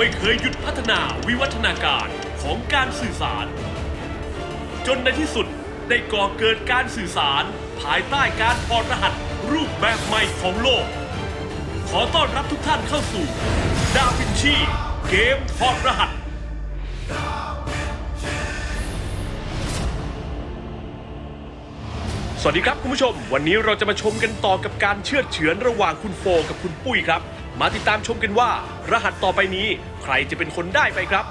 ไม่เคยหยุดพัฒนาวิวัฒนาการของการสื่อสาร จนในที่สุดได้ก่อเกิดการสื่อสาร ภายใต้การถอดรหัสรูปแบบใหม่ของโลก ขอต้อนรับทุกท่านเข้าสู่ ดาวินชีเกมถอดรหัสสวัสดีครับคุณผู้ชม วันนี้เราจะมาชมกันต่อกับการเชื่อดเฉือนระหว่างคุณโฟกับคุณปุ้ยครับ มาติดตามชมกันว่า รหัสต่อไปนี้ใครจะเป็นคนได้ไปครับ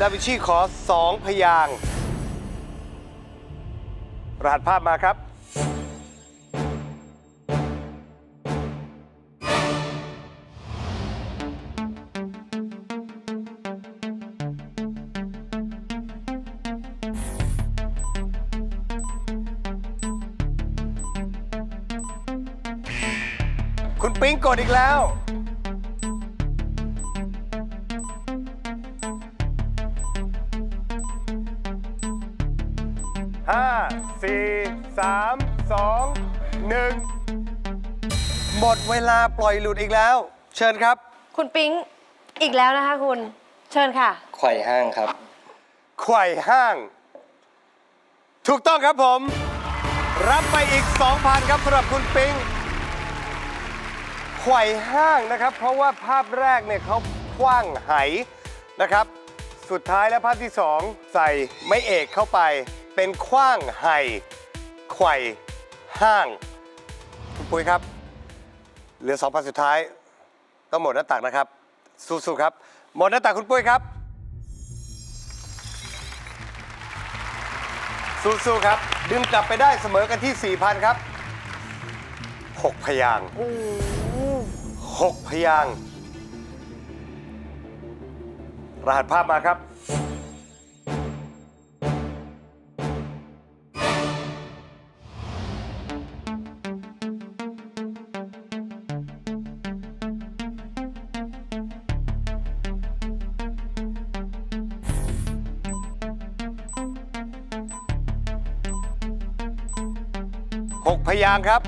ดาวินชีขอสองพยางค์รหัสภาพมาครับ คุณปิ๊งกดอีกแล้ว ห้าสี่สามสองหนึ่งหมดเวลาปล่อยหลุดอีกแล้ว เชิญครับ คุณปิ๊งอีกแล้วนะคะคุณ เชิญค่ะ ไขว่ห้างครับ ไขว่ห้าง ถูกต้องครับผม รับไปอีก 2,000 ครับสำหรับคุณปิง ไขว่ห้างนะครับ เพราะว่าภาพแรกเนี่ยเขาคว้างไหนะครับ สุดท้ายแล้วภาพที่ 2 ใส่ไม้เอกเข้าไป เป็นคว้างไหไขว่ห้าง คุณปุ้ยครับ เหลือ2,000สุดท้ายต้องหมดหน้าตักนะครับ สู้ๆครับ หมดหน้าตักคุณปุ้ยครับ สู้ๆครับ ดึงกลับไปได้เสมอกันที่ 4,000 ครับ 6 พยางค์ 6พยางค์รหัสภาพมาครับ 6 พยางค์ครับ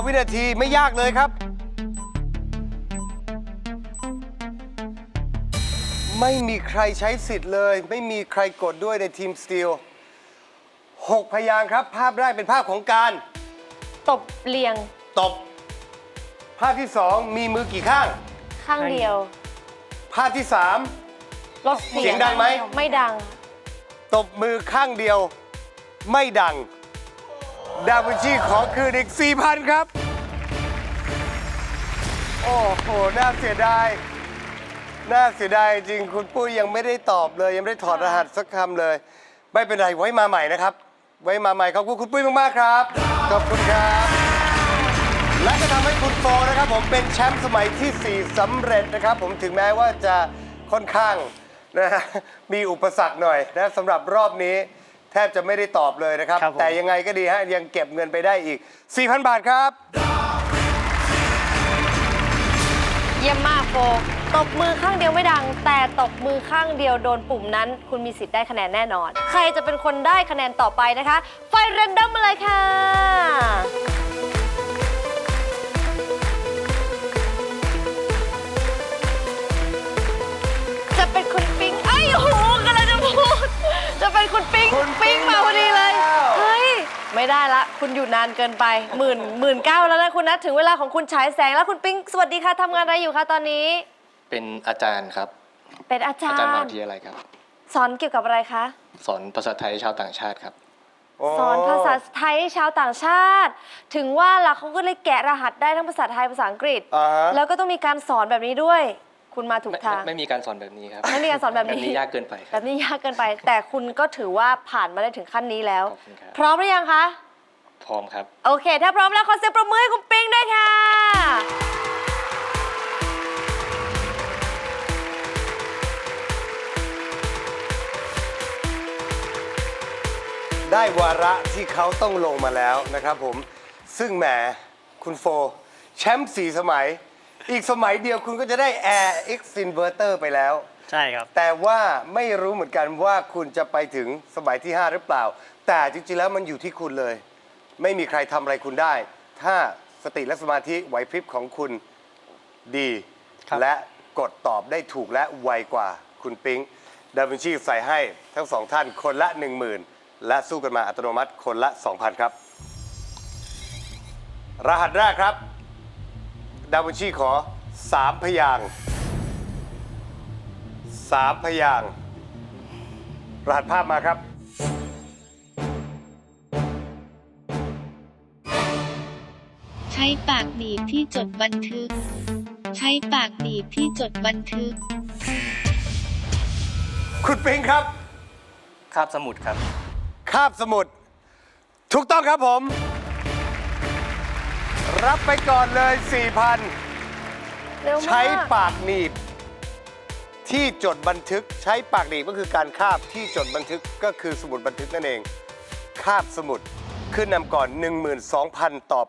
5 วินาทีไม่ยากเลยครับ ไม่มีใครใช้สิทธิ์เลย ไม่มีใครกดด้วยในทีมสตีล6พยางค์ครับ ภาพแรกเป็นภาพของการ ตบเรียง ตบ ภาพที่ 2 มีมือกี่ข้าง ข้างเดียว ภาพที่ลดเสียงดังไหม ไม่ดัง3ตบมือข้างเดียว ไม่ดัง ดาวินชีขอคืนอีก 4,000 ครับ โอ้โห น่าเสียดาย น่าเสียดายจริง คุณปุ้ยยังไม่ได้ตอบเลย ยังไม่ได้ถอดรหัสสักคำเลย ไม่เป็นไร ไว้มาใหม่นะครับ ไว้มาใหม่ขอบคุณคุณปุ้ยมากๆครับ ขอบคุณครับ และจะทำให้คุณโฟนะครับ ผมเป็นแชมป์สมัยทีสี่4สำเร็จนะครับ ผมถึงแม้ว่าจะค่อนข้างนะฮะมีอุปสรรคหน่อยนะสำหรับรอบนี้ แทบจะไม่ได้ตอบเลยนะครับ ครับผม แต่ยังไงก็ดีฮะยังเก็บเงินไปได้อีก 4,000 บาทครับ เยี่ยมมากโฟตบมือข้างเดียวไม่ดัง แต่ตบมือข้างเดียวโดนปุ่มนั้น คุณมีสิทธิ์ได้คะแนนแน่นอน ใครจะเป็นคนได้คะแนนต่อไปนะคะ ไฟเรนดอมมาเลยค่ะจะ เป็นคุณปิงคุณปิ๊ปิงงมาพอดีเลยมาแล้ว เฮ้ยไม่ได้ละ คุณอยู่นานเกินไปหมื่นหมื่นเก้าแล้วนะคุณนะถึงเวลาของคุณฉายแสงแล้วคุณปิงสวัสดีค่ะทำงานอะไรอยู่คะตอนนี้ เป็นอาจารย์ครับ เป็นอาจาอาจารย์มรหาย์วิทยาลัยครับ สอนเกี่ยวกับอะไรคะ สอนภาษาไทยชาวต่างชาติครับสอนภาษาไทยให้ชาวต่างชาติ ถึงว่าล่ะเขาก็เลยแกะรหัสได้ทั้งภาษาไทยภาษาอังกฤษ อ่าฮะ แล้วก็ต้องมีการสอนแบบนี้ด้วย คุณมาถูกไม่ทาง ไม่ไม่มีการสอนแบบนี้ครับไม่มีการสอนแบบนี้แบบนี้ ยากเกินไปคแบรับบนี้ยากเกินไป แต่คุณก็ถือว่าผ่านมาได้ถึงขั้นนี้แล้ว ขอบคุณครับพร้อมหรือยังคะ พร้อมครับ โอเค ถ้าพร้อมแล้วขอเสียงประมือให้คุณปิงด้วยค่ะ ได้วาระที่เขาต้องลงมาแล้วนะครับผม ซึ่งแหมคุณโฟ แชมป์สี่สมัย อีกสมัยเดียวคุณก็จะได้ Air X Inverter ไปแล้ว ใช่ครับ แต่ว่าไม่รู้เหมือนกันว่าคุณจะไปถึงสมัยที่ 5 หรือเปล่า แต่จริงๆแล้วมันอยู่ที่คุณเลย ไม่มีใครทำอะไรคุณได้ ถ้าสติและสมาธิไหวพริบของคุณดี ครับ และกดตอบได้ถูกและไวกว่าคุณปิ๊งดาวินชีใส่ให้ทั้งสองท่านคนละ 10,000 และสู้กันมาอัตโนมัติคนละ 2,000 ครับ รหัสแรกครับ ดาวินชีขอ3พยางค์สามพยางค์รหัสภาพมาครับ ใช้ปากหนีบที่จดบันทึก ใช้ปากหนีบที่จดบันทึก คุณปิงครับ คาบสมุดครับ คาบสมุด ถูกต้องครับผม รับไปก่อนเลย4,000เร็วมากใช้ปากหนีบ ที่จดบันทึกใช้ปากหนีบก็คือการคาบที่จดบันทึกก็คือสมุดบันทึกนั่นเอง คาบสมุดขึ้นนำก่อน 12,000 ต่อ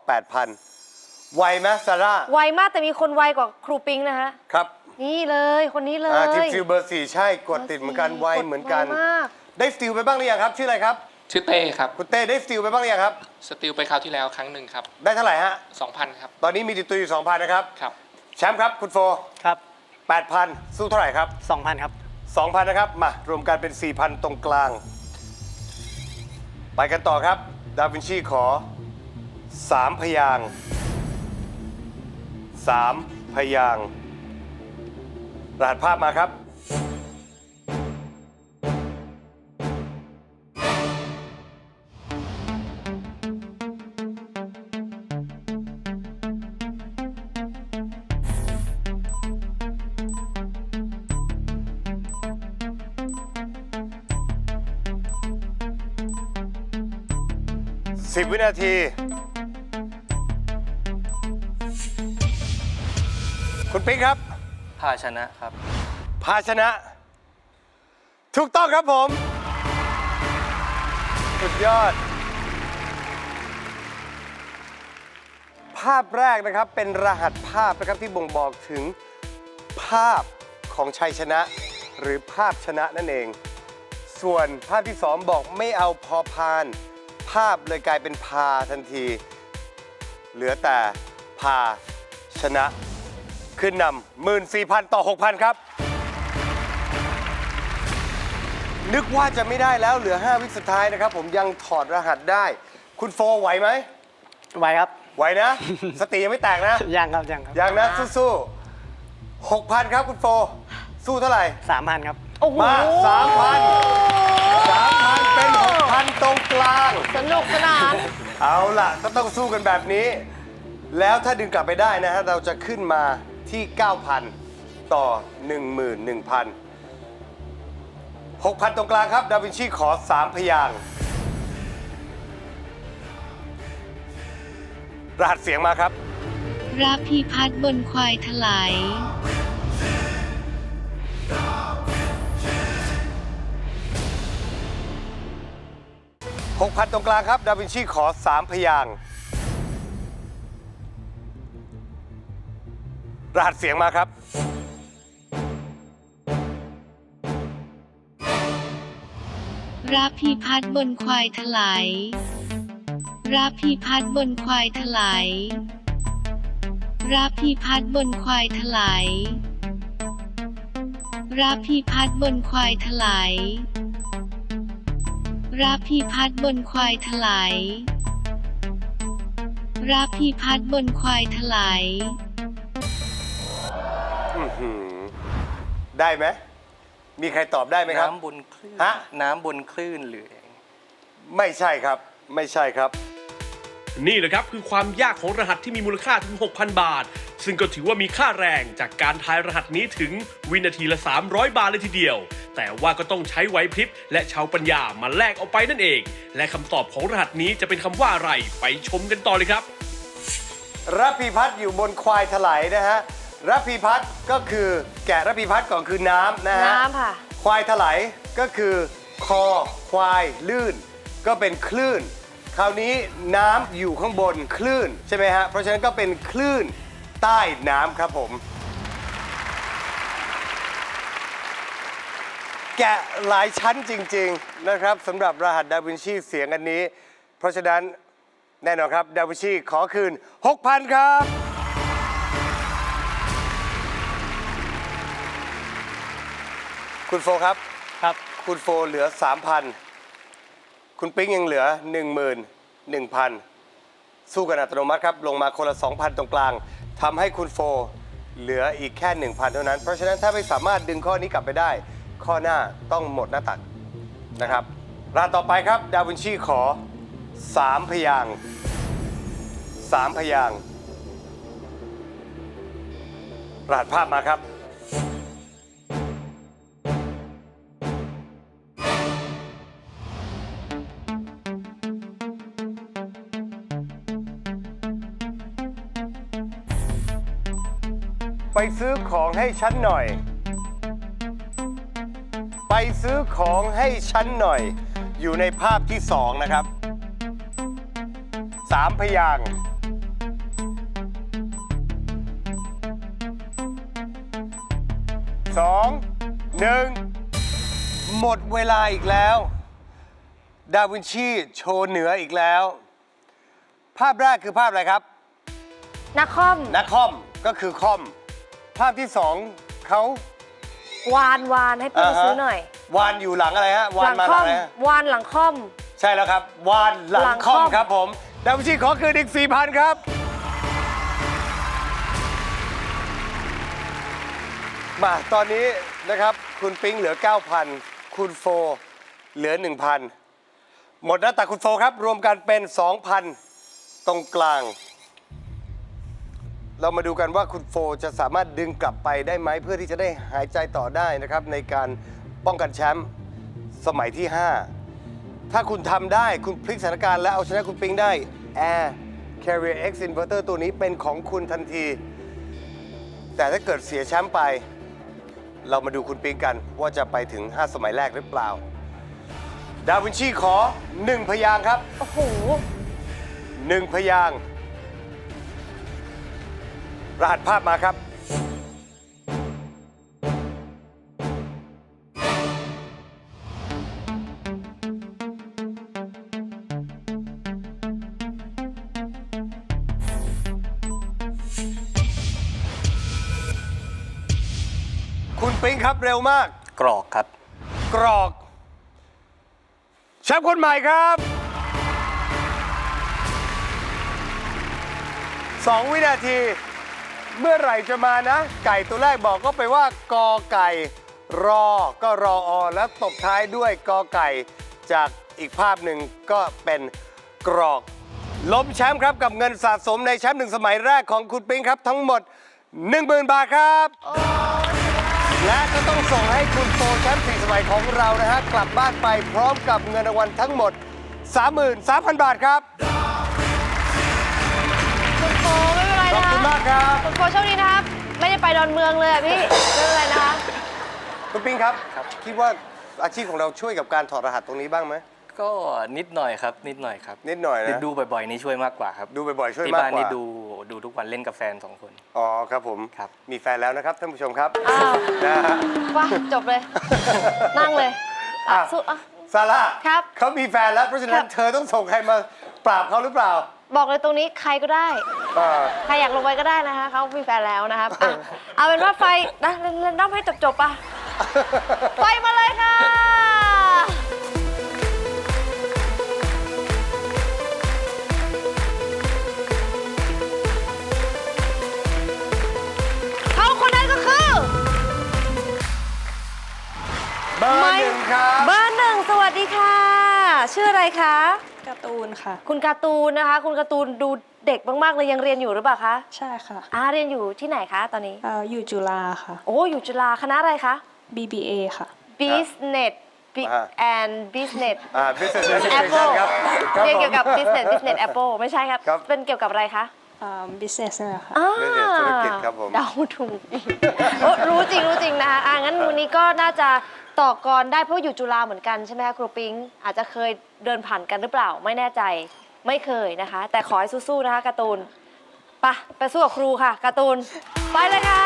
8,000 ไวไหมซาร่าไวมากแต่มีคนไวกว่าครูปิงนะฮะ ครับนี่เลยคนนี้เลย อ่าทีมซิลเบอร์สี่ใช่กดติดเหมือนกันไวเหมือนกันไวมาก ได้สติลไปบ้างหรือยังครับ ชื่ออะไรครับ ชื่อเต้ครับคุณเต้ได้สติลไปบ้างหรือยังครับ สติลไปคราวที่แล้วครั้งหนึ่งครับได้เท่าไหร่ฮะ 2,000ครับตอนนี้มีติดตัวอยู่ 2,000 นะครับ ครับแชมป์ครับคุณโฟ ครับ 8,000 สู้เท่าไหร่ครับ 2,000 ครับ 2,000 นะครับ มารวมกันเป็น 4,000 ตรงกลาง ไปกันต่อครับ ดาวินชีขอ 3 พยางค์3พยางค์รหัสภาพมาครับ นาที คุณปิ๊กครับ ภาชนะครับ ภาชนะ ถูกต้องครับผม สุดยอด ภาพแรกนะครับเป็นรหัสภาพนะครับที่บ่งบอกถึงภาพของชัยชนะ หรือภาพชนะนั่นเอง ส่วนภาพที่สองบอกไม่เอาพอพาน ภาพเลยกลายเป็นพาทันที เหลือแต่พาชนะ ขึ้นนำ14,000 ต่อ 6,000 ครับ นึกว่าจะไม่ได้แล้วเหลือ 5 วิสุดท้ายนะครับ ผมยังถอดรหัสได้ คุณโฟไหวไหมไวครับ ไหวนะ สติยังไม่แตกนะ ยังครับยังครับยังนะ สู้ๆ6,000 ครับคุณโฟ สู้เท่าไหร่3,000ครับ โอ้โห มา3,000 3,000 เป็น 6,000 ตรงกลาง สนุกสนาน เอาล่ะ ก็ต้องสู้กันแบบนี้ แล้วถ้าดึงกลับไปได้นะฮะ เราจะขึ้นมาที่ 9,000 ต่อ 11,000 6,000 ตรงกลางครับ ดาวินชีขอ 3 พยางค์รหัสเสียงมาครับระพีพัดบนควายถลาย 6,000 ตรงกลางครับ ดาวินชีขอ 3 พยางค์รหัสเสียงมาครับระพีพัดบนควายถลายระพีพัดบนควายถลายระพีพัดบนควายถลายระพีพัดบนควายถลาย ระพีพัดบนควายถลายระพีพัดบนควายถลายอื้อหือได้ไหม มีใครตอบได้ไหมครับ น้ำบนคลื่นฮะ น้ำบนคลื่นหรือ ไม่ใช่ครับ ไม่ใช่ครับ นี่แหละครับคือความยากของรหัสที่มีมูลค่าถึง 6,000 บาท ซึ่งก็ถือว่ามีค่าแรงจากการทายรหัสนี้ถึงวินาทีละ 300 บาทเลยทีเดียว แต่ว่าก็ต้องใช้ไหวพริบและชาวปัญญามาแลกเอาไปนั่นเอง และคำตอบของรหัสนี้จะเป็นคำว่าอะไรไปชมกันต่อเลยครับระพีพัฒน์อยู่บนควายถลายนะฮะระพีพัฒน์ก็คือแกะระพีพัฒน์ก่อนคือน้ำนะฮะน้ำค่ะ ควายถลายก็คือคอควายลื่น ก็เป็นคลื่น คราวนี้น้ำอยู่ข้างบนคลื่นใช่ไหมฮะเพราะฉะนั้นก็เป็นคลื่นใต้น้ำครับผม แกะหลายชั้นจริง ๆ นะครับสำหรับรหัสดาวินชีเสียงอันนี้ เพราะฉะนั้นแน่นอนครับ ดาวินชีขอคืน 6,000 ครับ คุณโฟครับ ครับ คุณโฟเหลือ 3,000 คุณปิ๊งยังเหลือ 11,000 สู้กันอัตโนมัติครับ ลงมาคนละ 2,000 ตรงกลางทำให้คุณโฟ เหลืออีกแค่ 1,000 เท่านั้น เพราะฉะนั้นถ้าไม่สามารถดึงข้อนี้กลับไปได้ ข้อหน้าต้องหมดหน้าตักนะครับรานต่อไปครับ ดาวินชีขอ 3 พยางค์3พยางค์รหัสภาพมาครับ ไปซื้อของให้ฉันหน่อย ซื้อของให้ฉันหน่อย อยู่ในภาพที่สองนะครับสามพยางค์สองหนึ่งหมดเวลาอีกแล้ว ดาวินชีโชว์เหนืออีกแล้ว ภาพแรกคือภาพอะไรครับนักคอมนักคอมก็คือคอม ภาพที่สองเขา วานวานให้พี่ไปซื้อหน่อย วานอยู่หลังอะไรฮะวาหนลังมาคหลัองมอะไรฮะวานหลังคอม ใช่แล้วครับ วานหลังหลังคอมค่อมครับผมดาวินชีขอคืนอีก4,000ครับ มาตอนนี้นะครับคุณปิ๊งเหลือ 9,000 คุณโฟเหลือ 1,000 หมดหน้าตักคุณโฟครับ รวมกันเป็น 2,000 ตรงกลาง เรามาดูกันว่าคุณโฟจะสามารถดึงกลับไปได้ไหมเพื่อที่จะได้หายใจต่อได้นะครับ ในการ ป้องกันแชมป์สมัยที่ 5 ถ้าคุณทำได้คุณพลิกสถานการณ์และเอาชนะคุณปิงได้ Air Carrier X Inverter ตัวนี้เป็นของคุณทันที แต่ถ้าเกิดเสียแชมป์ไป เรามาดูคุณปิงกันว่าจะไปถึง 5 สมัยแรกหรือเปล่า ดาวินชีขอ 1 พยางค์ครับ โอ้โห1พยางค์รหัสภาพมาครับ ปิงครับเร็วมาก กรอกครับ กรอกแชมป์คนใหม่ครับสองวินาที เมื่อไหร่จะมานะ ไก่ตัวแรกบอกก็ไปว่ากอไก่ รอก็รออแล้วตบท้ายด้วยกอไก่ จากอีกภาพหนึ่งก็เป็นกรอก ล้มแชมป์ครับกับเงินสะสมในแชมป์หนึ่งสมัยแรกของคุณปิงครับ ทั้งหมด 10,000 บาทครับ และก็ต้องส่งให้คุณโฟแชมป์สี่สมัยของเรานะฮะ กลับบ้านไปพร้อมกับเงินรางวัลทั้งหมด 33,000 บาทครับ คุณโฟไม่เป็นไรขอบนะคุณคะมากครับ คุณโฟโชคดีนะครับ ไม่ได้ไปดอนเมืองเลยอะพี่ไม่เป็นไรนะคะ คุณปิงครับ คิดว่าอาชีพของเราช่วยกับการถอดรหัสตรงนี้บ้างไหม ก็นิดหน่อยครับ นิดหน่อยครับนิดหน่อยนะดูบ่อยๆนี่ช่วยมากกว่าครับดูบ่อยๆช่วยที่มากบ้านกว่านี่ดูดูทุกวันเล่นกับแฟนสองคน อ๋อครับผมครับ มีแฟนแล้วนะครับท่านผู้ชมครับอ้าวนะฮะว่าจบเลย นั่งเลยอะอะสู้อะ ซาร่าครับเขามีแฟนแล้วเพราะฉะนั้ครันบเธอต้องส่งใครมาปราบเขาหรือเปล่าบอกเลยตรงนี้ใครก็ได้ เอ่อใครอยากลงไปก็ได้นะคะเขามีแฟนแล้วนะครับอะเอาเป็นว่าไฟนะเล่นเล่นด้อมให้จบๆป่ะ ไฟมาเลยค่ะ เบอร์หนึ่งครับ เบอร์หนึ่งสวัสดีค่ะ ชื่ออะไรคะ การ์ตูนค่ะ คุณการ์ตูนนะคะ คุณการ์ตูนดูเด็กมากๆเลยยังเรียนอยู่หรือเปล่าคะใช่ค่ะอ่าเรียนอยู่ที่ไหนคะตอนนี้เอ่ออยู่จุฬาค่ะ โอ้อยู่จุฬาคณะอะไรคะ BBA ค่ะ business bi- อ่า and business อ่า business education apple ครับครับเรียนผมเกี่ยวกับ business business apple ไม่ใช่ครับ ครับ เป็นเกี่ยวกับอะไรคะ business นี่แหละค่ะ อ่า business ธุรกิจครับผม เดาถูกอีกโอ้รู้จริงรู้จริงนะคะอ่างั้นวันนี้ก็น่าจะ ต่อกรได้เพราะอยู่จุฬาเหมือนกันใช่ไหมคะครูปิงอาจจะเคยเดินผ่านกันหรือเปล่าไม่แน่ใจไม่เคยนะคะ แต่ขอให้สู้ๆนะคะการ์ตูนไปะไปสู้กับครูค่ะการ์ตูนไปเลยค่ะ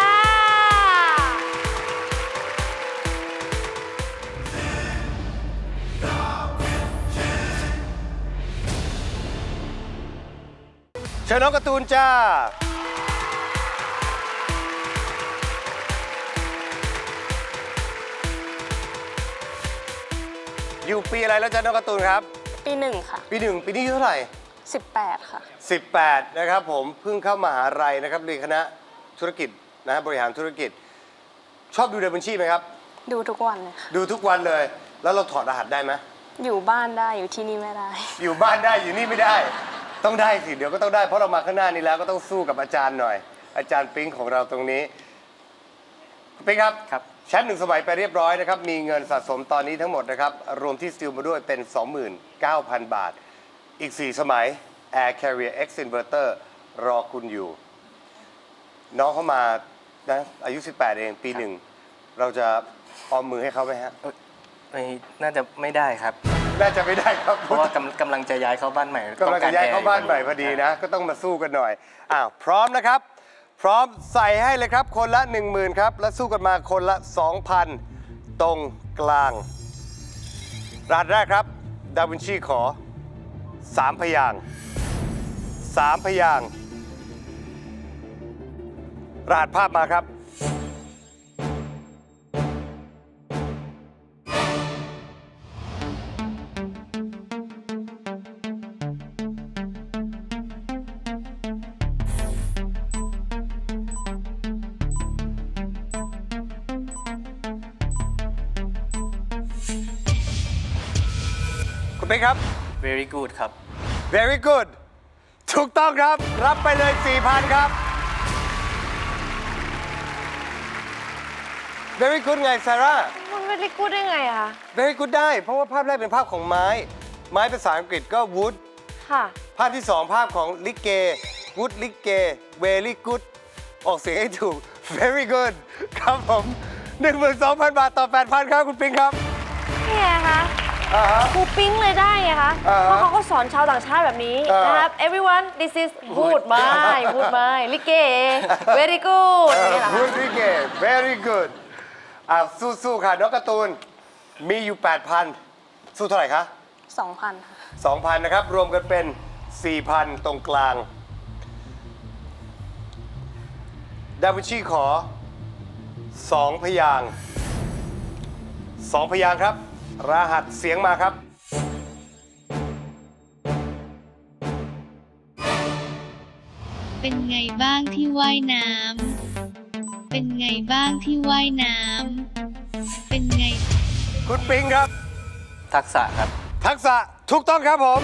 เชิญน้องการ์ตูนจ้า อยู่ปีอะไรแล้วจ้าน้องการ์ตูนครับ ปีหนึ่งค่ะ ปีหนึ่งปีนี้อายุเท่าไหร่ 18 ค่ะ 18 นะครับผมเพิ่งเข้ามหาลัยนะครับเรียนคณะธุรกิจนะบริหารธุรกิจ ชอบดูดาวินชีไหมครับ ดูทุกวันเลยค่ะ ดูทุกวันเลย แล้วเราถอดรหัสได้ไหมอยู่บ้านได้อยู่ที่นี่ไม่ได้ อยู่บ้านได้อยู่นี่ไม่ได้ ต้องได้สิเดี๋ยวก็ต้องได้เพราะเรามาข้างหน้านี้แล้วก็ต้องสู้กับอาจารย์หน่อย อาจารย์ปิ๊งของเราตรงนี้ปิ๊งครับครับ แชมป์หนึ่งสมัยไปเรียบร้อยนะครับ มีเงินสะสมตอนนี้ทั้งหมดนะครับ รวมที่สติลมาด้วยเป็น 29,000 บาท อีก 4 สมัย Air Carrier X Inverter รอคุณอยู่ น้องเขามานะอายุ 18 เองปีหนึ่ง เราจะออมมือให้เขาไหมฮะ ไม่น่าจะไม่ได้ครับ น่าจะไม่ได้ครับเพราะว่ากำกำลังจะย้ายเข้าบ้านใหม่กำลังจะย้ายเข้าบ้านใหม่พอดีนะ ก็ต้องมาสู้กันหน่อยอ้าวพร้อมนะครับ พร้อมใส่ให้เลยครับ คนละ 10,000ครับ และสู้กันมาคนละ 2,000 ตรงกลางรหัสแรกครับ ดาวินชีขอ 3 พยาง 3 พยาง รหัสภาพมาครับ very good ครับ very good ถูกต้องครับ รับไปเลย 4,000 ครับ very good ไงซาร่า มันไม่ได้กูดได้ไงอะคะ very good ได้ เพราะว่าภาพแรกเป็นภาพของไม้ ไม้ภาษาอังกฤษก็ wood ค่ะ ภาพที่2ภาพของลิเก wood ลิเก very good ออกเสียงให้ถูก very good ครับผม 12,000 บาทต่อ 8,000 ครับ คุณปิงครับนี่ไงคะ อ่าฮะ ครูปิ๊งเลยได้ไงคะ อ่าฮะเพราะเขาก็สอนชาวต่างชาติแบบนี้อ่านนะครับ everyone this is พูดไม่พูดไม่ลิเก very good นี่แหละพูค่ะดลิเก very good อ่าสู้ๆค่ะน้องการ์ตูน มีอยู่ 8,000 สู้เท่าไหร่คะ2,000ค่ะ 2,000 นะครับ รวมกันเป็น 4,000 ตรงกลาง ดาวินชีขอ 2 พยางค์2พยางค์ครับ รหัสเสียงมาครับ เป็นไงบ้างที่ว่ายน้ำ เป็นไงบ้างที่ว่ายน้ำ เป็นไง คุณปิงครับ ทักษะครับ ทักษะถูกต้องครับผม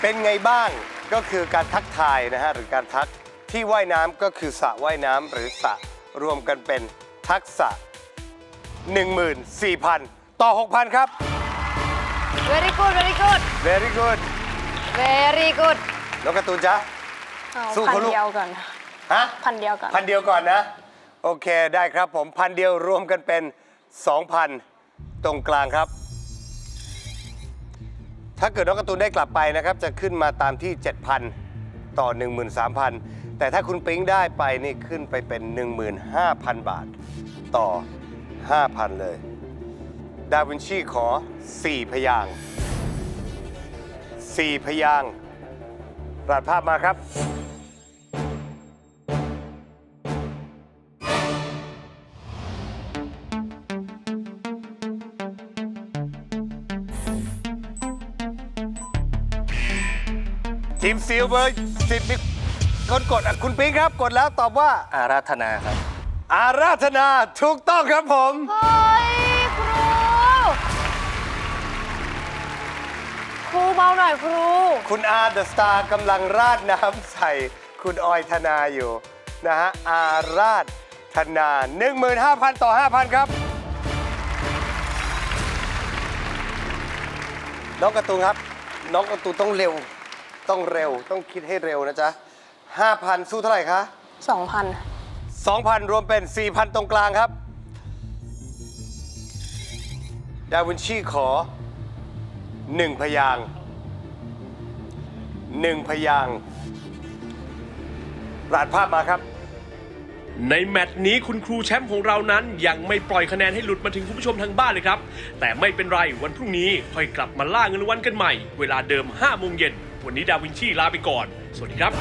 เป็นไงบ้างก็คือการทักทายนะฮะ หรือการทักที่ว่ายน้ำก็คือสระว่ายน้ำหรือสระ รวมกันเป็นทักษะ 14,000 ต่อ 6,000 ครับ very good very good very good very good น้องการ์ตูนจ๊ะ เอาสู้พันเขาลูก เดียวก่อน ฮะ พันเดียวก่อน พันเดียวก่อนนะ โอเคได้ครับผมพันเดียวรวมกันเป็น 2,000 ตรงกลางครับ ถ้าเกิดน้องการ์ตูนได้กลับไปนะครับ จะขึ้นมาตามที่ 7,000 ต่อ 13,000 แต่ถ้าคุณปิ๊งได้ไปนี่ขึ้นไปเป็น 15,000 บาท ต่อ 5,000 เลย ดาวินชีขอ 4 พยาง 4 พยางรัดภาพมาครับ ทีมซิลเบอร์สิบ คนกดอะคุณปิ๊งครับ กดแล้วตอบว่า อาราธนาครับ อาราธนาถูกต้องครับผม เฮ้ยครู ครูเบาหน่อยครู คุณอาเดอะสตาร์กำลังราดน้ำใส่คุณออยธนาอยู่ นะฮะ อาราธนา 15,000 ต่อ 5,000 ครับ น้องการ์ตูนครับ น้องการ์ตูนต้องเร็ว ต้องเร็ว ต้องคิดให้เร็วนะจ๊ะ 5,000 สู้เท่าไหร่คะ สองพัน2,000 รวมเป็น 4,000 ตรงกลางครับ ดาวินชีขอ 1 พยางค์หนึ่งพยางค์รหัสภาพมาครับ ในแมตช์นี้คุณครูแชมป์ของเรานั้น ยังไม่ปล่อยคะแนนให้หลุดมาถึงคุณผู้ชมทางบ้านเลยครับ แต่ไม่เป็นไรวันพรุ่งนี้ค่อยกลับมาล่าเงินรางวัลกันใหม่ เวลาเดิม5โมงเย็นวันนี้ดาวินชีลาไปก่อน สวัสดีครับ